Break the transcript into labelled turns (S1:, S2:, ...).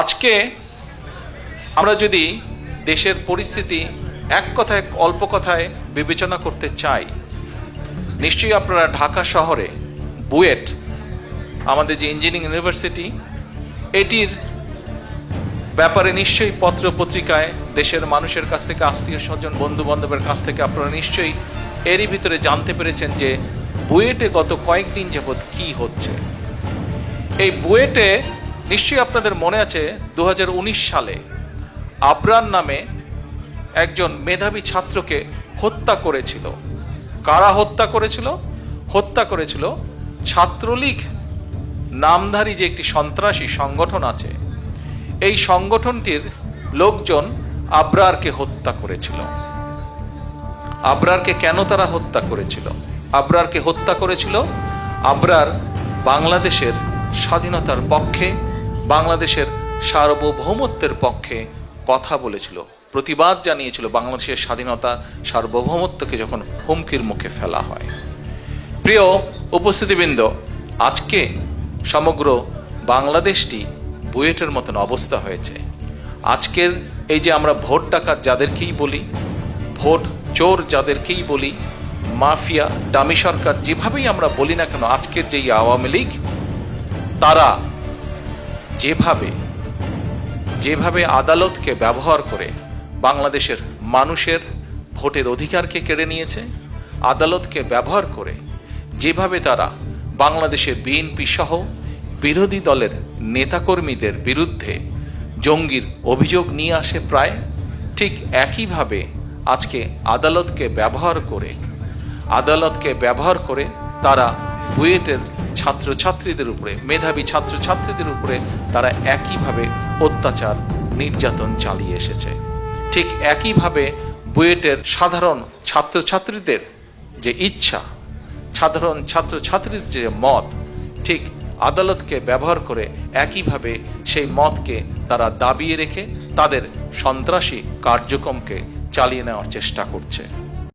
S1: আজকে আমরা যদি দেশের পরিস্থিতি এক কথায় অল্প কথায় বিবেচনা করতে চাই নিশ্চয়ই আপনারা ঢাকা শহরে বুয়েট আমাদের যে ইঞ্জিনিয়ারিং ইউনিভার্সিটি এটির ব্যাপারে নিশ্চয়ই পত্র পত্রিকায় দেশের মানুষের কাছ থেকে আত্মীয় স্বজন বন্ধু বান্ধবের কাছ থেকে আপনারা নিশ্চয়ই এরই ভিতরে জানতে পেরেছেন যে বুয়েটে গত কয়েকদিন যাবৎ কি হচ্ছে এই বুয়েটে নিশ্চয়ই আপনাদের মনে আছে দু সালে আবরান নামে একজন মেধাবী ছাত্রকে হত্যা করেছিল কারা হত্যা করেছিল হত্যা করেছিল ছাত্রলীগ নামধারী যে একটি সন্ত্রাসী সংগঠন আছে এই সংগঠনটির লোকজন আবরারকে হত্যা করেছিল আবরারকে কেন তারা হত্যা করেছিল আবরারকে হত্যা করেছিল আবরার বাংলাদেশের স্বাধীনতার পক্ষে বাংলাদেশের সার্বভৌমত্বের পক্ষে কথা বলেছিল প্রতিবাদ জানিয়েছিল বাংলাদেশের স্বাধীনতা সার্বভৌমত্বকে যখন হুমকির মুখে ফেলা হয় প্রিয় উপস্থিতিবৃন্দ আজকে সমগ্র বাংলাদেশটি বুয়েটের মতন অবস্থা হয়েছে আজকের এই যে আমরা ভোট ডাকাত যাদেরকেই বলি ভোট চোর যাদেরকেই বলি মাফিয়া ডামি সরকার যেভাবেই আমরা বলি না কেন আজকের যেই আওয়ামী লীগ তারা যেভাবে যেভাবে আদালতকে ব্যবহার করে বাংলাদেশের মানুষের ভোটের অধিকারকে কেড়ে নিয়েছে আদালতকে ব্যবহার করে যেভাবে তারা বাংলাদেশে বিএনপি সহ বিরোধী দলের নেতাকর্মীদের বিরুদ্ধে জঙ্গির অভিযোগ নিয়ে আসে প্রায় ঠিক একইভাবে আজকে আদালতকে ব্যবহার করে আদালতকে ব্যবহার করে তারা বুয়েটের ছাত্রছাত্রীদের উপরে মেধাবী ছাত্রছাত্রীদের উপরে তারা একইভাবে অত্যাচার নির্যাতন চালিয়ে এসেছে ঠিক একইভাবে বুয়েটের সাধারণ ছাত্রছাত্রীদের যে ইচ্ছা সাধারণ ছাত্রীদের যে মত ঠিক আদালতকে ব্যবহার করে একইভাবে সেই মতকে তারা দাবিয়ে রেখে তাদের সন্ত্রাসী কার্যক্রমকে চালিয়ে নেওয়ার চেষ্টা করছে